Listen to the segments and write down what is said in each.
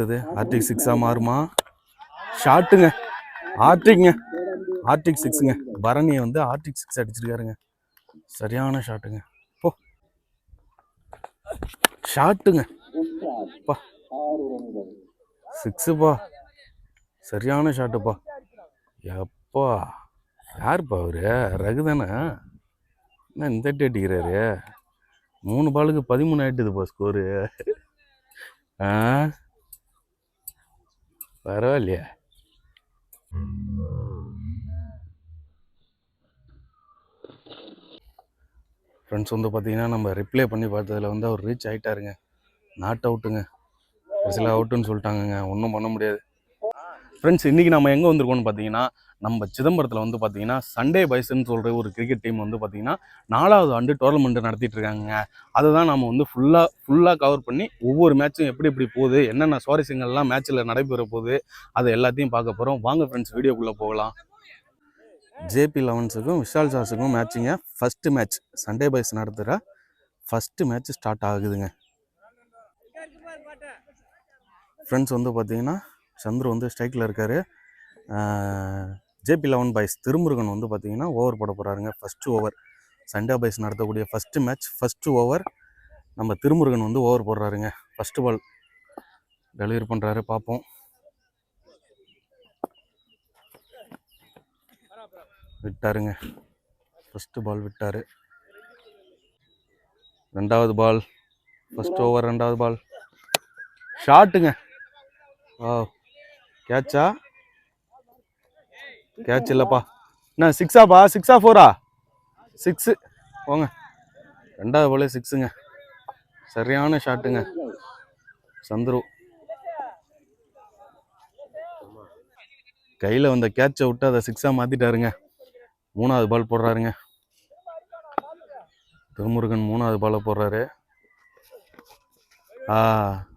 அடுத்தது ஆர்டிக் சிக்ஸாக மாறுமா? ஷார்ட்டுங்க ஆர்டிக்ங்க ஆர்டிக் சிக்ஸுங்க பரணியை வந்து ஆர்டிக் சிக்ஸ் அடிச்சிருக்காருங்க. சரியான ஷாட்டுங்க போ. ஷார்ட்டுங்க பா. சிக்ஸுப்பா சரியான ஷாட்டுப்பா எப்பா. யாருப்பா அவரு? ரகுதானே என்ன இந்த அடி அடிக்கிறாரு? மூணு பாலுக்கு பதிமூணு ஆயிட்டுதுப்பா ஸ்கோரு ஆ? பரவாயில்லையா. ஃப்ரெண்ட்ஸ் வந்து பார்த்தீங்கன்னா நம்ம ரிப்ளை பண்ணி பார்த்ததில் வந்து அவர் ரீச் ஆகிட்டாருங்க நாட் அவுட்டுங்க சில அவுட்டுன்னு சொல்லிட்டாங்கங்க. ஒன்றும் பண்ண முடியாது. ஃப்ரெண்ட்ஸ் இன்றைக்கி நம்ம எங்கே வந்திருக்கோம்னு பார்த்தீங்கன்னா நம்ம சிதம்பரத்தில் வந்து பார்த்தீங்கன்னா சண்டே பைஸ்ன்னு சொல்கிற ஒரு கிரிக்கெட் டீம் வந்து பார்த்தீங்கன்னா நாலாவது ஆண்டு டோர்னமெண்ட்டு நடத்திட்டு இருக்காங்க அதை தான் நம்ம வந்து ஃபுல்லாக ஃபுல்லாக கவர் பண்ணி ஒவ்வொரு மேட்சும் எப்படி எப்படி போகுது என்னென்ன சுவாரஸ்யங்கள்லாம் மேட்ச்சில் நடைபெற போகுது அதை எல்லாத்தையும் பார்க்க போகிறோம் வாங்க ஃப்ரெண்ட்ஸ் வீடியோக்குள்ளே போகலாம். ஜேபி லெவன்ஸுக்கும் விஷால் சாஸுக்கும் மேட்சிங்க ஃபஸ்ட்டு மேட்ச் சண்டே பைஸ் நடத்துகிற ஃபஸ்ட்டு மேட்ச் ஸ்டார்ட் ஆகுதுங்க. ஃப்ரெண்ட்ஸ் வந்து பார்த்தீங்கன்னா சந்துரு வந்து ஸ்ட்ரைக்கில் இருக்கார். ஜேபி லெவன் பாய்ஸ் திருமுருகன் வந்து பார்த்தீங்கன்னா ஓவர் போட போகிறாருங்க ஃபஸ்ட்டு ஓவர் சண்டே பாய்ஸ் நடத்தக்கூடிய ஃபஸ்ட்டு மேட்ச் ஃபஸ்ட்டு ஓவர் நம்ம திருமுருகன் வந்து ஓவர் போடுறாருங்க. ஃபஸ்ட்டு பால் டெலிவரி பண்ணுறாரு பார்ப்போம் விட்டாருங்க. ஃபஸ்ட்டு பால் விட்டார். ரெண்டாவது பால் ஃபஸ்ட் ஓவர் ரெண்டாவது பால் ஷாட்டுங்க ஓ கேட்சா? கேட்ச் இல்லைப்பா என்ன சிக்ஸாப்பா? சிக்ஸா ஃபோரா சிக்ஸு. போங்க. ரெண்டாவது பாலே சிக்ஸுங்க. சரியான ஷாட்டுங்க. சந்துரு. கையில் வந்த கேட்சை விட்டு அதை சிக்ஸாக மாற்றிட்டாருங்க மூணாவது பால் போடுறாருங்க. திருமுருகன் மூணாவது பாலை போடுறாரு. ஆ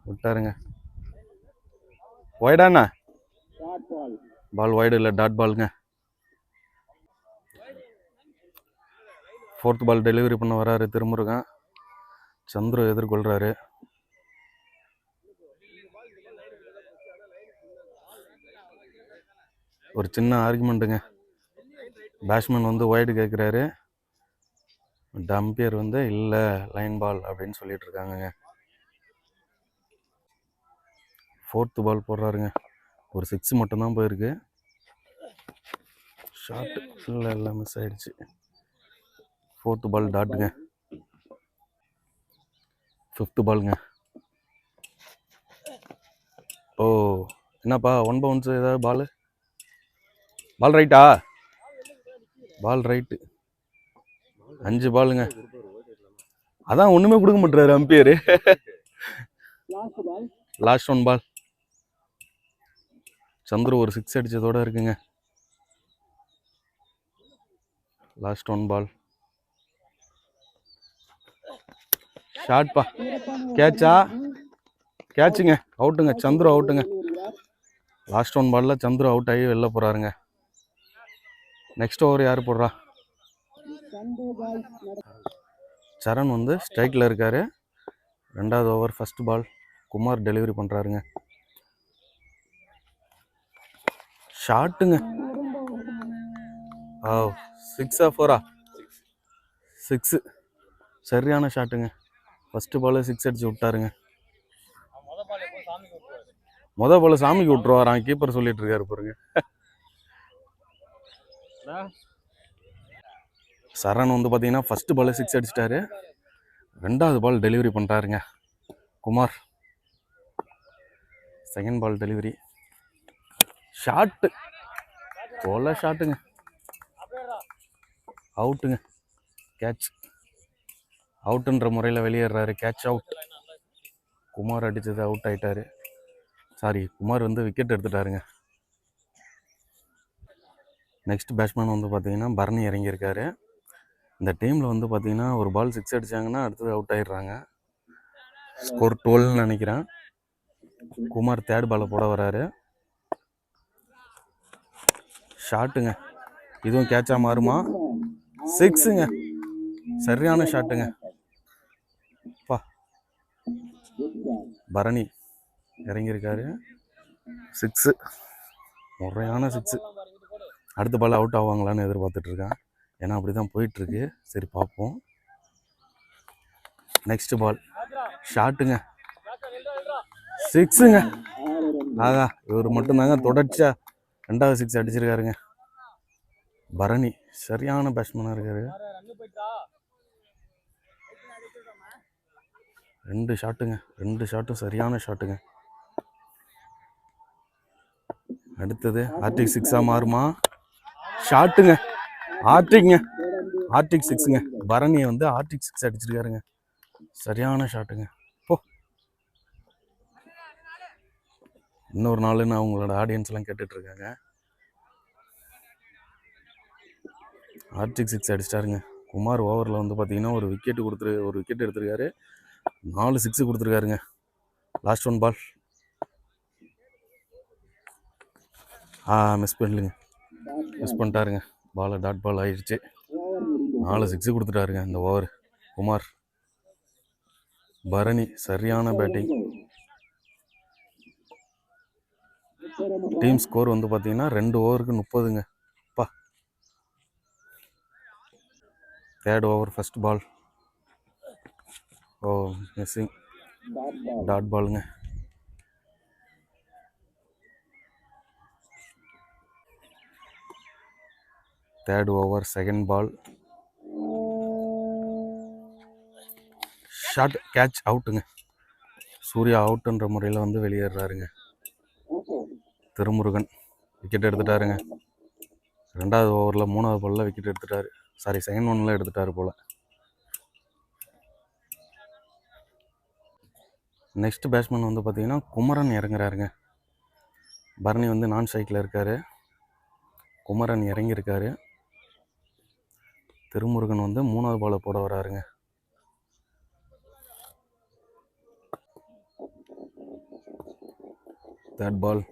விட்டாருங்க. ஒய்டாண்ணா பால் ஒய்டு இல்லை டாட் பாலுங்க ஃபோர்த் பால் டெலிவரி பண்ண வராரு திருமுருகன். சந்துரு எதிர்கொள்கிறாரு ஒரு சின்ன ஆர்குமெண்ட்டுங்க பேட்ஸ்மேன் வந்து ஒய்டு கேட்குறாரு டம்பியர் வந்து இல்லை லைன் பால் அப்படின்னு சொல்லிட்டு இருக்காங்கங்க. ஃபோர்த்து பால் போடுறாருங்க. ஒரு சிக்ஸ் மட்டும்தான் போயிருக்கு. ஷார்ட் இல்லை எல்லாம் மிஸ் ஆயிடுச்சு. ஃபோர்த்து பால் டாட்டுங்க ஃபிஃப்த்து பாலுங்க ஓ என்னப்பா ஒன் பவுன்ஸ் ஏதாவது பால் பால் ரைட்டா பால் ரைட்டு அஞ்சு பாலுங்க அதான் ஒன்றுமே கொடுக்க மாட்டுறாரு umpire last one ball Chandru ஒரு சிக்ஸ் அடித்ததோடு இருக்குங்க. லாஸ்ட் ஒன் பால் ஷார்ட்பா கேட்சா கேட்சுங்க அவுட்டுங்க சந்துரு அவுட்டுங்க லாஸ்ட் ஒன் பால்ல சந்துரு அவுட் ஆகி வெளில போகிறாருங்க நெக்ஸ்ட் ஓவர் யார் போடுறா? சரண் வந்து ஸ்ட்ரைக்கில் இருக்கார். ரெண்டாவது over first ball Kumar delivery பண்ணுறாருங்க ஷாட்டுங்க. ஆ சிக்ஸா ஃபோரா சிக்ஸு சரியான ஷாட்டுங்க. ஃபஸ்ட்டு பால் சிக்ஸ் அடிச்சு விட்டாருங்க. முத பால் சாமிக்கு விட்டுருவாராம் கீப்பர் சொல்லிட்டு இருக்காரு பாருங்க. சரண் வந்து பார்த்தீங்கன்னா ஃபஸ்ட்டு பால் சிக்ஸ் அடிச்சிட்டாரு. ரெண்டாவது ball delivery பண்ணுறாருங்க Kumar. Second ball delivery shot கொலை ஷாட்டுங்க அவுட்டுங்க கேட்ச் அவுட்டுன்ற முறையில் வெளியேறாரு. கேட்ச் அவுட் குமார் அடித்தது அவுட் ஆகிட்டார் சாரி குமார் வந்து விக்கெட் எடுத்துட்டாருங்க. நெக்ஸ்ட் பேட்ஸ்மேன் வந்து பார்த்தீங்கன்னா பரணி இறங்கியிருக்காரு. இந்த டீமில் வந்து பார்த்தீங்கன்னா ஒரு பால் சிக்ஸ் அடித்தாங்கன்னா அடுத்தது அவுட் ஆயிடுறாங்க. ஸ்கோர் டுவெல்னு நினைக்கிறேன். குமார் தேர்ட் பாலை போட வராரு. ஷாட்டுங்க. இதுவும் கேட்சா மாறுமா? சிக்ஸுங்க. சரியான ஷாட்டுங்க. பா. பரணி இறங்கியிருக்காரு. சிக்ஸு. முறையான சிக்ஸு. அடுத்த பால் அவுட் ஆவாங்களான்னு எதிர்பார்த்துட்ருக்கேன். ஏன்னா அப்படி தான் போயிட்டுருக்கு சரி பார்ப்போம். நெக்ஸ்ட் பால் ஷாட்டுங்க. சிக்ஸுங்க. ஆகா இவர் மட்டும்தாங்க தொடர்ச்சியாக ரெண்டாவது சிக்ஸ் அடிச்சிருக்காருங்க. பரணி சரியான பேட்ஸ்மேனாக இருக்காரு. ரெண்டு ஷாட்டுங்க ரெண்டு ஷாட்டும் சரியான ஷாட்டுங்க அடுத்தது ஆர்டிக் சிக்ஸாக மாறுமா? ஷாட்டுங்க ஆர்டிக்ங்க ஆர்டிக் சிக்ஸுங்க பரணியை வந்து ஆர்டிக் சிக்ஸ் அடிச்சிருக்காருங்க. சரியான ஷாட்டுங்க போ இன்னொரு நாளுன்னு அவங்களோட ஆடியன்ஸ்லாம் கேட்டுட்ருக்காங்க. ஆர்டிக் சிக்ஸ் அடிச்சிட்டாருங்க. குமார் ஓவரில் வந்து பார்த்தீங்கன்னா ஒரு விக்கெட்டு கொடுத்துரு ஒரு விக்கெட் எடுத்திருக்காரு. நாலு சிக்ஸ் கொடுத்துருக்காருங்க. லாஸ்ட் ஒன் பால் ஆ மிஸ் பண்ணலுங்க. மிஸ் பண்ணிட்டாருங்க. பாலை டாட் பால் ஆயிடுச்சு நாலு சிக்ஸ் கொடுத்துட்டாருங்க இந்த ஓவர் குமார். பரணி சரியான பேட்டிங் டீம் ஸ்கோர் வந்து பார்த்தீங்கன்னா ரெண்டு ஓவருக்கு முப்பதுங்க. பா. தேர்ட் ஓவர் ஃபர்ஸ்ட் பால் ஓ மிஸ்ஸிங் டாட் பாலுங்க third over second ball shot catch அவுட்டுங்க Surya அவுட்டுன்ற முறையில் வந்து வெளியேறாருங்க திருமுருகன். விக்கெட் எடுத்துட்டாருங்க. ரெண்டாவது ஓவரில் மூணாவது பாலில் விக்கெட் எடுத்துட்டாரு. சாரி செகண்ட் ஒன்ல எடுத்துட்டாரு போல். நெக்ஸ்ட் பேட்ஸ்மேன் வந்து பார்த்திங்கன்னா குமரன் இறங்குறாருங்க. பரணி வந்து நான் ஸ்ட்ரைக்கில் இருக்கார். குமரன் இறங்கியிருக்காரு. திருமுருகன் வந்து மூணாவது பாலை போட வராருங்க. தேர்ட் பால்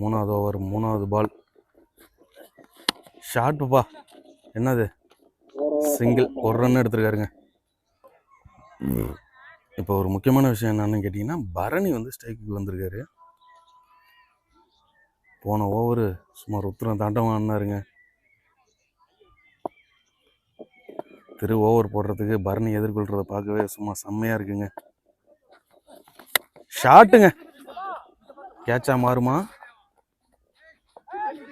மூணாவது ஓவர் மூணாவது பால் ஷார்ட்டுப்பா என்னது? சிங்கிள் ஒரு ரன் எடுத்திருக்காருங்க. இப்போ ஒரு முக்கியமான விஷயம் என்னன்னு கேட்டிங்கன்னா பரணி வந்து ஸ்ட்ரைக்குக்கு வந்திருக்காரு. போன ஓவரு சுமார் உத்தரம் தாண்டவம் திரு ஓவர் போடுறதுக்கு பரணி எதிர்கொள்கிறத பார்க்கவே சும்மா செம்மையாக இருக்குங்க. ஷாட்டுங்க கேட்சா மாறுமா?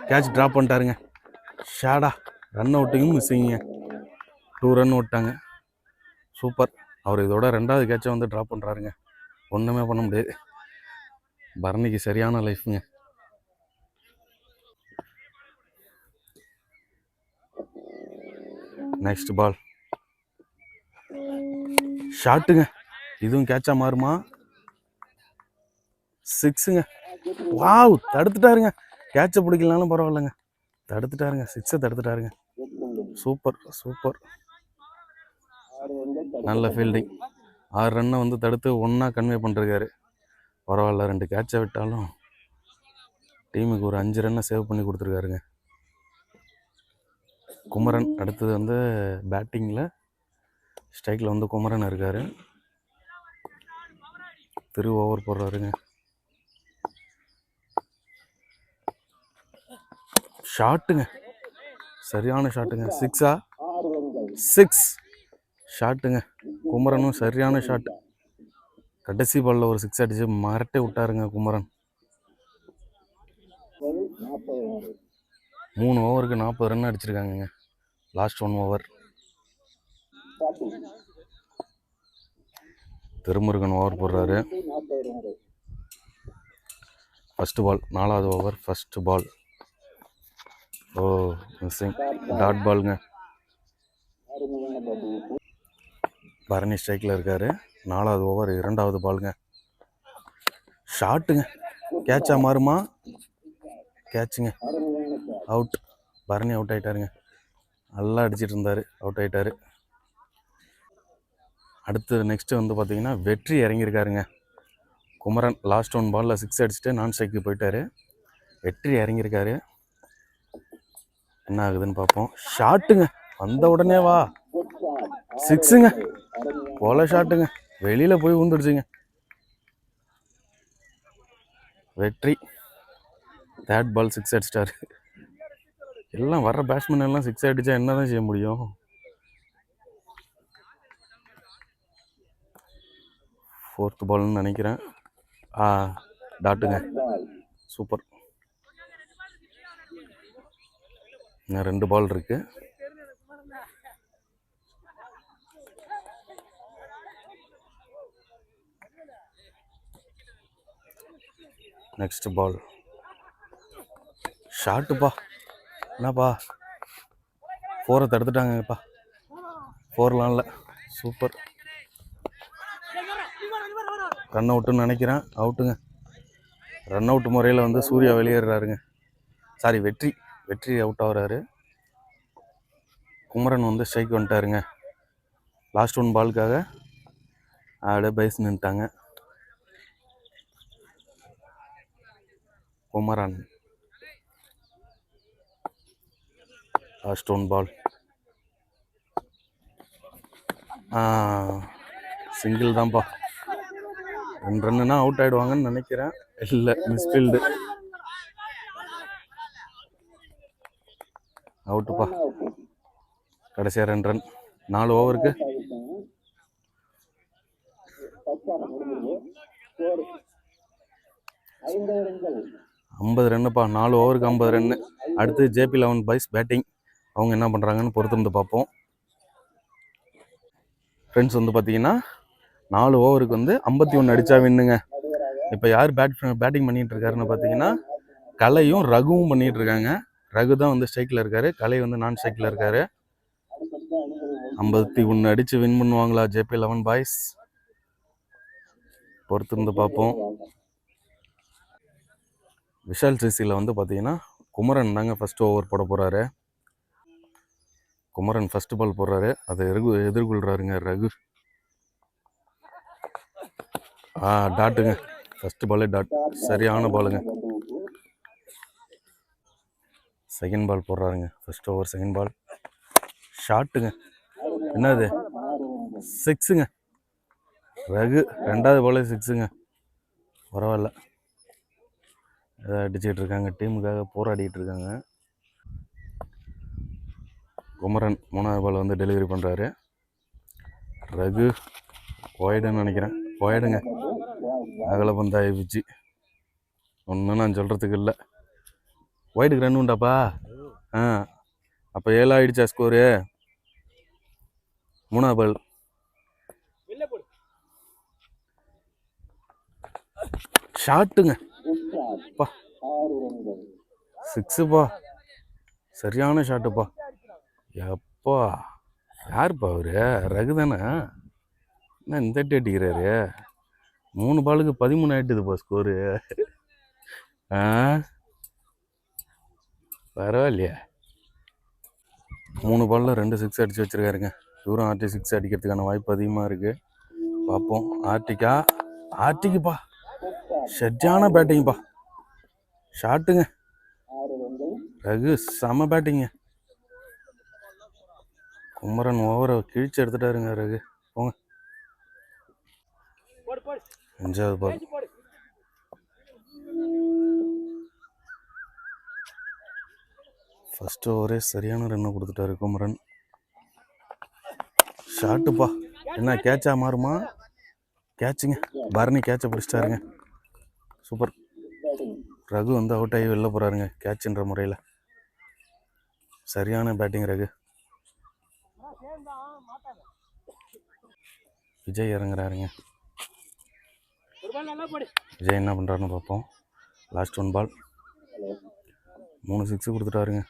கேட்ச் ட்ராப் பண்ணிட்டாருங்க. ஷேடா ரன் அவுட்டையும் மிஸ்ஸிங்க டூ ரன் விட்டாங்க. சூப்பர் அவர் இதோட ரெண்டாவது கேட்சை வந்து ட்ராப் பண்ணுறாருங்க ஒன்றுமே பண்ண முடியாது. பரணிக்கு சரியான லைஃப்ங்க நெக்ஸ்ட் பால் ஷாட்டுங்க இதுவும் கேட்சா மாறுமா? சிக்ஸுங்க வாவ் தடுத்துட்டாருங்க. கேட்சை பிடிக்கலனாலும் பரவாயில்லைங்க. தடுத்துட்டாருங்க. சிக்ஸை தடுத்துட்டாருங்க. சூப்பர் சூப்பர் நல்ல ஃபீல்டிங் ஆறு ரன்னை வந்து தடுத்து ஒன்றா கன்வே பண்ணிருக்காரு. பரவாயில்ல ரெண்டு கேட்சை விட்டாலும் டீமுக்கு ஒரு அஞ்சு ரன்னை சேவ் பண்ணி கொடுத்துருக்காருங்க. குமரன் அடுத்தது வந்து பேட்டிங்கில் ஸ்ட்ரைக்கில் வந்து குமரன் இருக்கார். திரு ஓவர் போடுறாருங்க. ஷாட்டுங்க. சரியான ஷாட்டுங்க. சிக்ஸா? சிக்ஸ். ஷாட்டுங்க. குமரனும் சரியான ஷாட். கடைசி பால்ல ஒரு சிக்ஸ் அடிச்சு மரட்டே விட்டாருங்க குமரன். மூணு ஓவருக்கு நாற்பது run அடிச்சிருக்காங்கங்க. Last one over Thirumurugan over போடுறாரு. ஃபர்ஸ்ட் பால் நாலாவது over first ball oh missing dot பாலுங்க பரணி ஸ்ட்ரைக்கில் இருக்கார். நாலாவது ஓவர் இரண்டாவது பாலுங்க ஷாட்டுங்க கேட்சாக மாறுமா? கேட்சுங்க அவுட் பரணி அவுட் ஆகிட்டாருங்க நல்லா அடிச்சிட்டு இருந்தார். அவுட் ஆகிட்டார் அடுத்து நெக்ஸ்ட்டு வந்து பார்த்திங்கன்னா வெற்றி இறங்கியிருக்காருங்க. குமரன் லாஸ்ட் ஒன் பாலில் சிக்ஸ் அடிச்சுட்டு நான் ஸ்ட்ரைக்கு போயிட்டார். வெற்றி இறங்கியிருக்காரு. என்ன ஆகுதுன்னு பார்ப்போம். ஷாட்டுங்க. வந்த உடனே வா. சிக்ஸுங்க. போல ஷாட்டுங்க. வெளியில் போய் விழுந்துடுச்சுங்க வெற்றி. தேர்ட் பால் சிக்ஸ் அடிச்சிட்டாரு. எல்லாம் வர்ற பேட்ஸ்மேன் எல்லாம் சிக்ஸ் அடித்தா என்ன தான் செய்ய முடியும்? ஃபோர்த் பால்னு நினைக்கிறேன். ஆ டாட்டுங்க சூப்பர் இன்னும் ரெண்டு பால் இருக்கு. நெக்ஸ்ட் பால் ஷார்ட்டுப்பா என்னப்பா? ஃபோரை தடுத்துட்டாங்கப்பா. ஃபோர்லாம் இல்லை. சூப்பர் ரன் அவுட்டுன்னு நினைக்கிறேன். அவுட்டுங்க ரன் அவுட் முறையில் வந்து சூர்யா வெளியேறாருங்க சாரி வெற்றி. வெற்றி அவுட் ஆகிறாரு. குமரன் வந்து ஸ்ட்ரைக் வந்துட்டாருங்க. லாஸ்ட் ஒன் பாலுக்காக அப்படியே பைஸ் நின்ட்டாங்க Kumaran. Last one ball single தான்ப்பா. ரெண்டு ரன்னுனா அவுட் ஆகிடுவாங்கன்னு நினைக்கிறேன். இல்லை மிஸ்ஃபீல்டு அவுட்டுப்பா. கடைசியாக ரெண்டு ரன். நாலு ஓவருக்கு ஐம்பது ரன்னுப்பா. நாலு ஓவருக்கு ஐம்பது ரன்னு. அடுத்து ஜேபி லெவன் பாய்ஸ் பேட்டிங் அவங்க என்ன பண்ணுறாங்கன்னு பொறுத்திருந்து பார்ப்போம். ஃப்ரெண்ட்ஸ் வந்து பார்த்தீங்கன்னா நாலு ஓவருக்கு வந்து ஐம்பத்தி ஒன்று அடித்தா வின்னுங்க. இப்போ யார் பேட் பேட்டிங் பண்ணிட்டு இருக்காருன்னு பார்த்தீங்கன்னா கலையும் ரகுவும் பண்ணிட்டு இருக்காங்க. ரகு தான் வந்து ஸ்ட்ரைக்கில் இருக்காரு. கலை வந்து நான் ஸ்ட்ரைக்கில் இருக்காரு. ஐம்பத்தி ஒன்று அடித்து வின் பண்ணுவாங்களா ஜேபி லெவன் பாய்ஸ் பொறுத்திருந்து பார்ப்போம். விஷால் சிசியில் வந்து பார்த்தீங்கன்னா குமரன் தாங்க ஃபஸ்ட்டு ஓவர் போட போகிறாரு குமரன் ஃபஸ்ட்டு பால் போடுறாரு. அதை எதிர்கு எதிர்கொள்கிறாருங்க ரகு. ஆ டாட்டுங்க ஃபஸ்ட்டு பாலே டாட் சரியான பாலுங்க செகண்ட் பால் போடுறாருங்க. ஃபர்ஸ்ட் ஓவர் செகண்ட் பால் ஷாட்டுங்க என்னது? சிக்ஸுங்க ரகு ரெண்டாவது பாலே சிக்ஸுங்க பரவாயில்ல. ஏதோ அடிச்சுட்டு இருக்காங்க. டீமுக்காக போராடிட்டு இருக்காங்க. குமரன் மூணாவது பால் வந்து டெலிவரி பண்ணுறாரு ரகு போயிடுன்னு நினைக்கிறேன். போயிடுங்க. அகல பந்தாய ஒன்றும் நான் சொல்கிறதுக்கு இல்லை. ஒயிட்டுக்கு ரன் உண்டாப்பா? ஆ. அப்போ ஏழு ஆகிடுச்சா ஸ்கோரு மூணாவது பால் ஷாட்டுங்க சிக்ஸுப்பா சரியான ஷாட்டுப்பா எப்பா? யாருப்பா அவரு? ரகு தானே? என்ன இந்த அடி அடிக்கிறாரு? மூணு பாலுக்கு பதிமூணு ஆகிட்டுதுப்பா ஸ்கோரு ஆ? பரவாயில்லையே. மூணு பாலில் ரெண்டு சிக்ஸ் அடித்து வச்சிருக்காருங்க. தூரம் ஆர்டி சிக்ஸ் அடிக்கிறதுக்கான வாய்ப்பு அதிகமாக இருக்குது பார்ப்போம் ஆர்டிக்கா? ஆர்டிக்குப்பா. ஷெட்டான பேட்டிங்ப்பா ஷாட்டுங்க ரகு செம பேட்டிங்க குமரன் ஓவரை கிழிச்சு எடுத்துட்டாருங்க ரகு. போங்க. அஞ்சாவது பால் ஃபஸ்ட்டு ஓவரே சரியான ரன்னை கொடுத்துட்டாரு குமரன். ஷாட்டுப்பா என்ன கேட்சா மாறுமா? கேட்சுங்க பரணி கேட்சை பிடிச்சிட்டாருங்க. சூப்பர் ரகு வந்து அவுட் ஆகி வெளில போகிறாருங்க கேட்சுன்ற முறையில். சரியான பேட்டிங் ரகு. விஜய் இறங்குறாருங்க. விஜய் என்ன பண்ணுறாருன்னு பார்ப்போம். லாஸ்ட் ஒன் பால் மூணு சிக்ஸு கொடுத்துட்டாருங்க.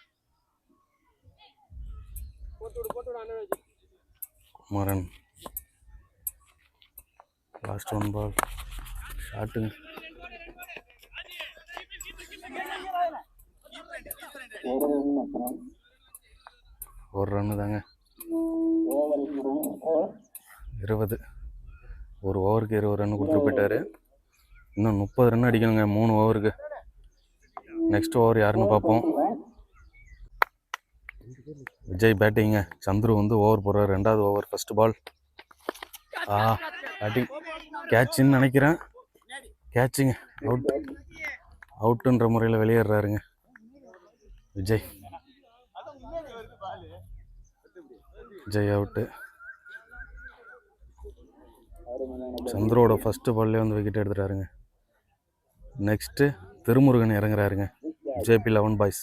மரன் லாஸ்ட் ஒன் பால் ஷாட்டுங்க ஒரு ரன்னு தாங்க. இருபது. ஒரு ஓவருக்கு இருபது ரன் கொடுத்துட்டு போயிட்டாரு. இன்னும் முப்பது ரன் அடிக்கணுங்க. மூணு ஓவருக்கு நெக்ஸ்ட் ஓவர் யாருன்னு பார்ப்போம். விஜய் பேட்டிங்க சந்துரு வந்து ஓவர் போடுறார். ரெண்டாவது ஓவர் ஃபர்ஸ்ட் பால் ஆ பேட்டிங் கேட்சுன்னு நினைக்கிறேன். கேட்சுங்க அவுட் அவுட்டுன்ற முறையில் வெளியேறாருங்க விஜய். விஜய் அவுட்டு சந்திரோட ஃபஸ்ட்டு பால்லே வந்து விக்கெட் எடுத்துட்டாருங்க. நெக்ஸ்ட்டு திருமுருகன் இறங்குறாருங்க. ஜேபி லெவன் பாய்ஸ்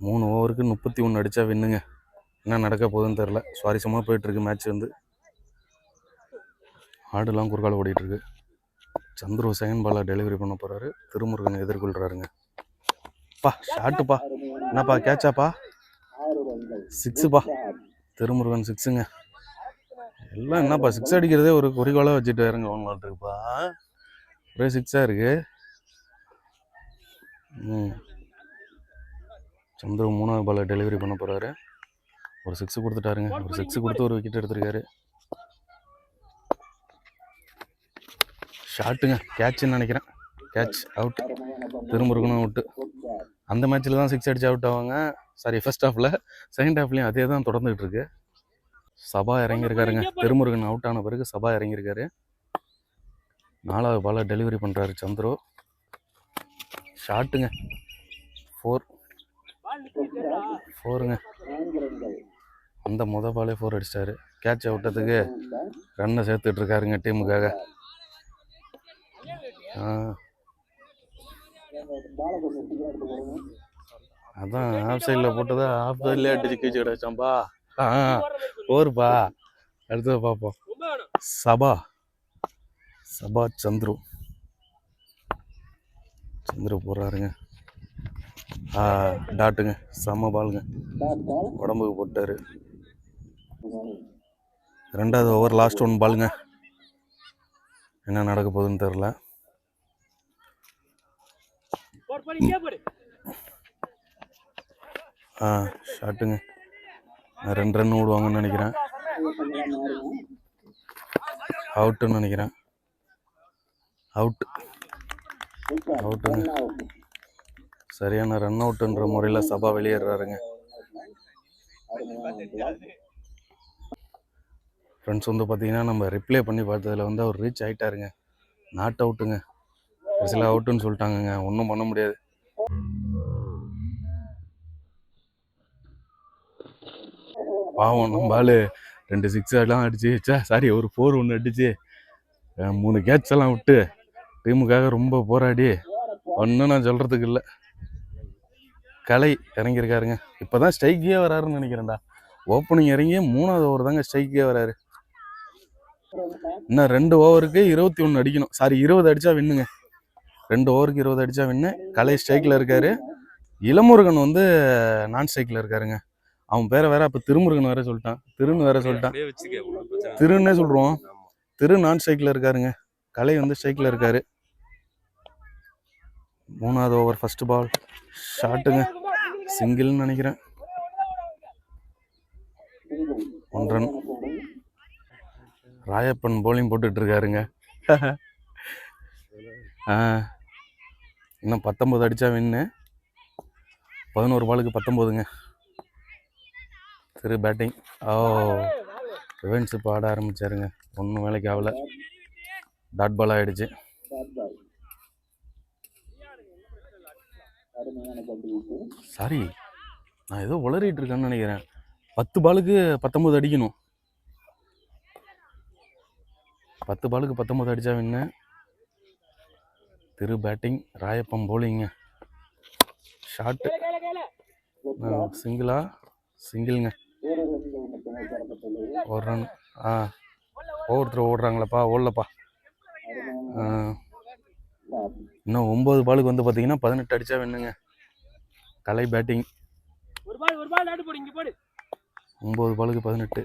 மூணு ஓவருக்கு முப்பத்தி ஒன்று அடித்தா வின்னுங்க. என்ன நடக்க போகுதுன்னு தெரில சுவாரஸ்யமாக போயிட்டுருக்கு மேட்ச் வந்து. ஆடுலாம் குறுக்கால் ஓடிட்டுருக்கு. சந்துரு செகண்ட் பாலை டெலிவரி பண்ண போகிறாரு திருமுருகன் எதிர்கொள்கிறாருங்க பா ஷாட்டுப்பா என்னப்பா கேட்சாப்பா சிக்ஸுப்பா திருமுருகன் சிக்ஸுங்க எல்லாம் என்னப்பா சிக்ஸ் அடிக்கிறதே ஒரு குறிக்கோளாக வச்சுட்டு வேறுங்க வாங்கலான்ட்டுருக்குப்பா ஒரே சிக்ஸாக இருக்குது ம். சந்துரு மூணாவது பாலை டெலிவரி பண்ண போகிறாரு ஒரு சிக்ஸ் கொடுத்துட்டாருங்க. ஒரு சிக்ஸ் கொடுத்து ஒரு விக்கெட் எடுத்திருக்காரு. ஷாட்டுங்க கேட்ச்னு நினைக்கிறேன். கேட்ச் அவுட் திருமுருகனும் அவுட்டு அந்த மேட்ச்சில் தான் சிக்ஸ் அடிச்சு அவுட் ஆவாங்க. சாரி ஃபர்ஸ்ட் ஹாஃபில் செகண்ட் ஹாஃப்லேயும் அதே தான் தொடர்ந்துகிட்டு இருக்கு. சபா இறங்கியிருக்காருங்க. திருமுருகன் அவுட் ஆன பிறகு சபா இறங்கியிருக்காரு. நாலாவது பாலை டெலிவரி பண்ணுறாரு சந்துரு. ஷாட்டுங்க ஃபோர் ஃபோருங்க அந்த முத பாலே ஃபோர் அடிச்சிட்டாரு. கேட்ச் விட்டதுக்கு ரன்னை சேர்த்துட்டு இருக்காருங்க டீமுக்காக அதான் ஆஃப் சைடில் போட்டதா ஆஃப் சைட்லேயே அடிச்சு கீச்சு கிடச்சாம்பா ஆ ஓருப்பா அடுத்தது பார்ப்போம். சபா. சபா சந்துரு. சந்துரு போடுறாருங்க. டாட்டுங்க. செம்ம பாலுங்க. உடம்புக்கு போட்டார். ரெண்டாவது ஓவர் லாஸ்ட் ஒன் பாலுங்க. என்ன நடக்க போகுதுன்னு தெரில ஆ ஷாட்டுங்க. ரெண்டு ரன் விடுவாங்கன்னு நினைக்கிறேன். அவுட்டுன்னு நினைக்கிறேன். அவுட் அவுட்டுங்க சரியான ரன் அவுட்டுன்ற முறையில் சபா வெளியேறாருங்க. ஃப்ரெண்ட்ஸ் வந்து பார்த்தீங்கன்னா நம்ம ரிப்ளை பண்ணி பார்த்ததுல வந்து அவர் ரீச் ஆகிட்டாருங்க நாட் அவுட்டுங்க சில அவுட்டுன்னு சொல்லிட்டாங்கங்க. ஒன்றும் பண்ண முடியாது. பாவம் நம்ம ஆள் ரெண்டு சிக்ஸ் எல்லாம் அடிச்சு. சே சாரி ஒரு ஃபோர் ஒன்று அடிச்சு. மூணு கேட்ச் எல்லாம் விட்டு. டீமுக்காக ரொம்ப போராடி. ஒன்றும் நான் சொல்கிறதுக்கு இல்லை. கலை இறங்கியிருக்காருங்க. இப்போ தான் ஸ்ட்ரைக்கே வராருன்னு நினைக்கிறேன்டா. ஓப்பனிங் இறங்கி மூணாவது ஓவர் தாங்க ஸ்ட்ரைக்கே வராரு. இன்னும் ரெண்டு ஓவருக்கு இருபத்தி ஒன்று அடிக்கணும். சாரி இருபது அடிச்சா வின்னுங்க. ரெண்டு ஓவருக்கு இருபது அடிச்சா வின்னு கலை ஸ்ட்ரைக்கில் இருக்காரு. இளமுருகன் வந்து நான் ஸ்ட்ரைக்கில் இருக்காருங்க. அவன் பேரை வேற அப்போ திருமுருகன் வேற சொல்லிட்டான். திருன்னு வேற சொல்லிட்டான். திருன்னே சொல்கிறோம். திரு நான் ஸ்ட்ரைக்கில் இருக்காருங்க. கலை வந்து ஸ்ட்ரைக்கில் இருக்காரு. மூணாவது ஓவர் ஃபர்ஸ்ட் பால் ஷாட்டுங்க சிங்கிள்னு நினைக்கிறேன். ஒன்றன். ராயப்பன் போலிங் போட்டுட்டு இருக்காருங்க ஆ. இன்னும் பத்தொம்பது அடித்தா வின்னு பதினோரு பாலுக்கு பத்தொம்போதுங்க திரு பேட்டிங் ஓ. ரிவென்ஸ் இப்போ ஆட ஆரம்பிச்சாருங்க. ஒன்றும் வேலைக்கு ஆகலை டாட் பால் ஆகிடுச்சு சாரி நான் ஏதோ உளறிட்டு இருக்கேன்னு நினைக்கிறேன். பத்து பாலுக்கு பத்தொம்பது அடிக்கணும். பத்து பாலுக்கு பத்தொம்பது அடிச்சா வின்னு திரு பேட்டிங் ராயப்பம் போலிங்க ஷாட்டு சிங்கிளா சிங்கிள்ங்க ஒரு ரன் ஆ. ஒவ்வொருத்தர் ஓடுறாங்களப்பா? ஓடலப்பா. ஆ. இன்னும் ஒம்பது பாலுக்கு வந்து பார்த்தீங்கன்னா பதினெட்டு அடிச்சா வேணுங்க கலை பேட்டிங் ஒரு பால் ஒரு பால் நாட்டு போடு இங்க போடு. ஒம்பது பாலுக்கு பதினெட்டு.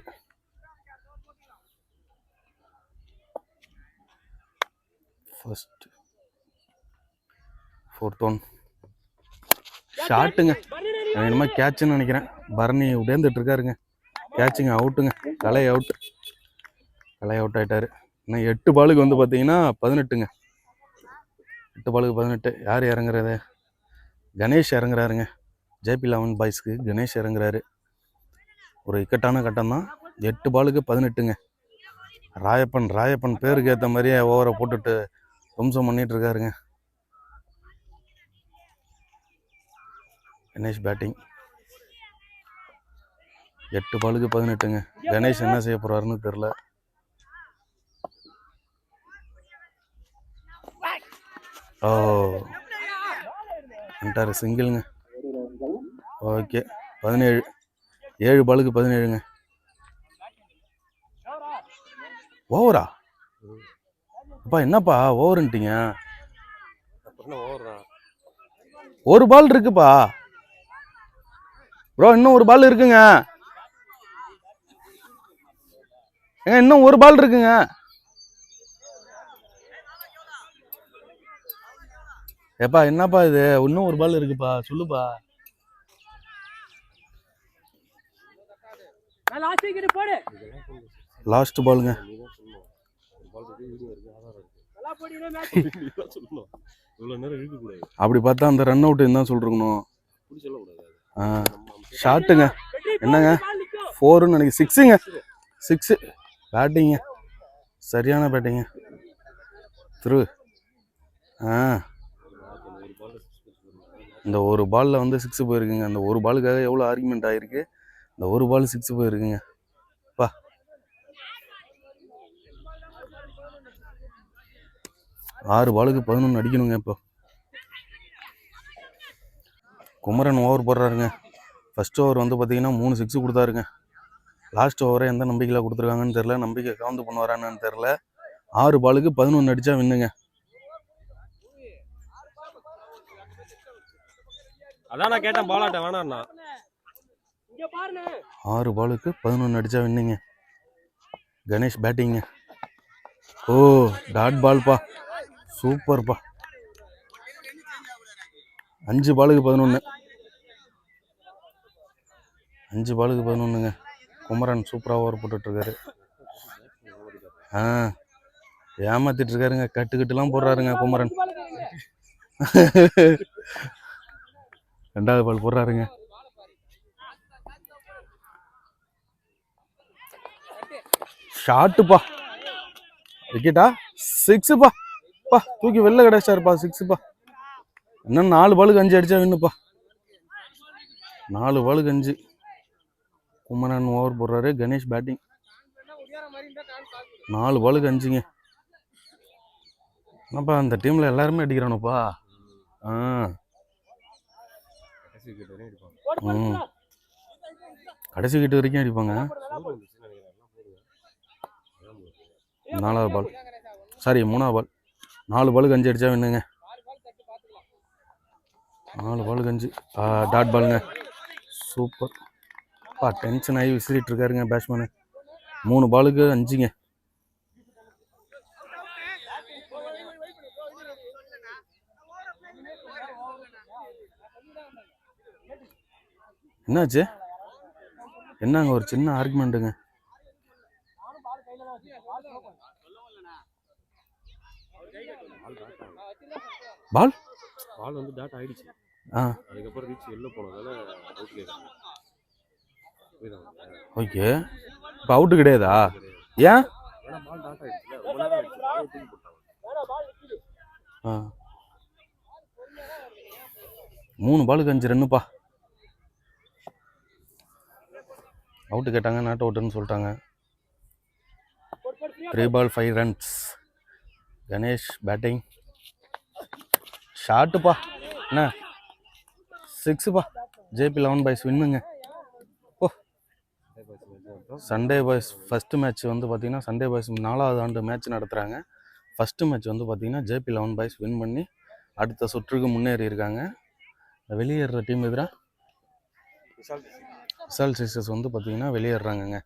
ஃபர்ஸ்ட் ஃபோர்த் ஒன் ஷாட்டுங்க நான் என்னமோ கேட்சுன்னு நினைக்கிறேன். பரணி உடையந்துட்டு இருக்காருங்க. கேட்சுங்க அவுட்டுங்க கலை அவுட் கலை அவுட் ஆயிட்டாரு. இன்னும் எட்டு பாலுக்கு வந்து பார்த்தீங்கன்னா பதினெட்டுங்க. எட்டு பாலுக்கு பதினெட்டு. யார் இறங்குறது? கணேஷ் இறங்குறாருங்க. ஜேபி லெவன் பாய்ஸ்க்கு கணேஷ் இறங்குறாரு. ஒரு இக்கட்டான கட்டம் தான் எட்டு பாலுக்கு பதினெட்டுங்க. ராயப்பன் ராயப்பன் பேருக்கு ஏற்ற மாதிரியே ஓவரை போட்டுட்டு தும்சம் பண்ணிகிட்டு இருக்காருங்க கணேஷ் பேட்டிங். எட்டு பாலுக்கு பதினெட்டுங்க. கணேஷ் என்ன செய்ய போகிறாருன்னு தெரில ஓ. வந்துட்டாரு சிங்கிள்ங்க. ஓகே. பதினேழு. ஏழு பாலுக்கு பதினேழுங்க. ஓவரா? அப்பா என்னப்பா ஓவருன்ட்டீங்க? ஒரு பால் இருக்குப்பா. ப்ரோ இன்னும் ஒரு பால் இருக்குங்க. ஏங்க இன்னும் ஒரு பால் இருக்குங்க. ஏப்பா என்னப்பா இது? இன்னும் ஒரு பால் இருக்குப்பா. சொல்லுப்பா. லாஸ்ட் பாலுங்க அப்படி பார்த்தா அந்த ரன் அவுட் தான் சொல்லிருக்கணும். ஷாட்டுங்க என்னங்க? ஃபோருன்னு நினைக்கிறேன். சிக்ஸுங்க சிக்ஸு பேட்டிங்க சரியான பேட்டிங்க திரு ஆ. இந்த ஒரு பாலில் வந்து சிக்ஸ் போயிருக்குங்க. அந்த ஒரு பாலுக்காக எவ்வளோ ஆர்குமெண்ட் ஆகிருக்கு இந்த ஒரு பால் சிக்ஸ் போயிருக்குங்க. பா ஆறு பாலுக்கு பதினொன்று அடிக்கணுங்க இப்போ. குமரன் ஓவர் போடுறாருங்க. ஃபஸ்ட் ஓவர் வந்து பார்த்தீங்கன்னா மூணு சிக்ஸு கொடுத்தாருங்க. லாஸ்ட் ஓவரை எந்த நம்பிக்கையில் கொடுத்துருக்காங்கன்னு தெரில நம்பிக்கை கவுந்து பண்ணுவாரான்னு தெரில ஆறு பாலுக்கு பதினொன்று அடித்தா வின்னுங்க. அதான் நான் கேட்டேன் பாலாட்ட பாருண்ணே. ஆறு பாலுக்கு பதினொன்று அடித்தா வின்னுங்க. கணேஷ் பேட்டிங்க ஓ டாட் பால்ப்பா சூப்பர்ப்பா அஞ்சு பாலுக்கு பதினொன்று அஞ்சு பாலுக்கு பதினொன்றுங்க குமரன் சூப்பராக ஓவர் போட்டுட்ருக்காரு ஆ ஏமாத்திட்டு இருக்காருங்க. கட்டு கட்டுலாம் போடுறாருங்க குமரன். ரெண்டாவது பால் போடுறாருங்க. ஷாட்டுப்பா. விக்கெட்டா? சிக்ஸுப்பா. பா தூக்கி வெளில கிடைச்சாருப்பா சிக்ஸுப்பா. இன்னும் நாலு பாலுக்கு அஞ்சு அடிச்சா வின்னுப்பா. நாலு பாலுக்கு அஞ்சு. குமரன் ஓவர் போடுறாரு. கணேஷ் பேட்டிங் நாலு பாலுக்கு அஞ்சுங்க. என்னப்பா அந்த டீம்ல எல்லாருமே அடிக்கிறானுப்பா. ஆ. கடைசி கிட்ட வரையும் அடிப்பாங்க. கடைசி கிட்ட வரைக்கும் அடிப்பாங்க. நாலாவது பால் சாரி மூணாவது பால் நாலு பாலுக்கு அஞ்சு அடிச்சா வேணுங்க நாலு பாலுக்கு அஞ்சு. ஆ, டாட் பாலுங்க சூப்பர் பா டென்ஷன் ஆகி விசிறிட்டு இருக்காருங்க பேட்ஸ்மேனு மூணு பாலுக்கு அஞ்சுங்க. என்னாச்சு? என்னங்க ஒரு சின்ன ஆர்குமெண்ட்டுங்க பால்? பால் வந்து டாட் ஆயிடுச்சு. ஆ. அதுக்கப்புறம் ரீச் வெளில போனதால ஓகே. இப்போ அவுட்டு கிடையாதா? ஏன்? ஆ. மூணு பாலுக்கு அஞ்சு ரன்னுப்பா அவுட்டு கேட்டாங்க நாட் அவுட்டுன்னு சொல்லிட்டாங்க. Three ball five runs Ganesh batting ஷாட்டுப்பா என்ன? சிக்ஸுப்பா ஜேபி லெவன் பாய்ஸ் வின்னுங்க. ஓ. சண்டே பாய்ஸ் ஃபஸ்ட்டு மேட்ச் வந்து பார்த்திங்கன்னா சண்டே பாய்ஸ் நாலாவது ஆண்டு மேட்ச் நடத்துகிறாங்க ஃபஸ்ட்டு மேட்ச் வந்து பார்த்தீங்கன்னா ஜேபி லெவன் பாய்ஸ் வின் பண்ணி அடுத்த சுற்றுக்கு முன்னேறி இருக்காங்க வெளியேறுற டீம் எதிராக விஷால் சிஸ்டர்ஸ் வந்து பார்த்தீங்கன்னா வெளியேறாங்கங்க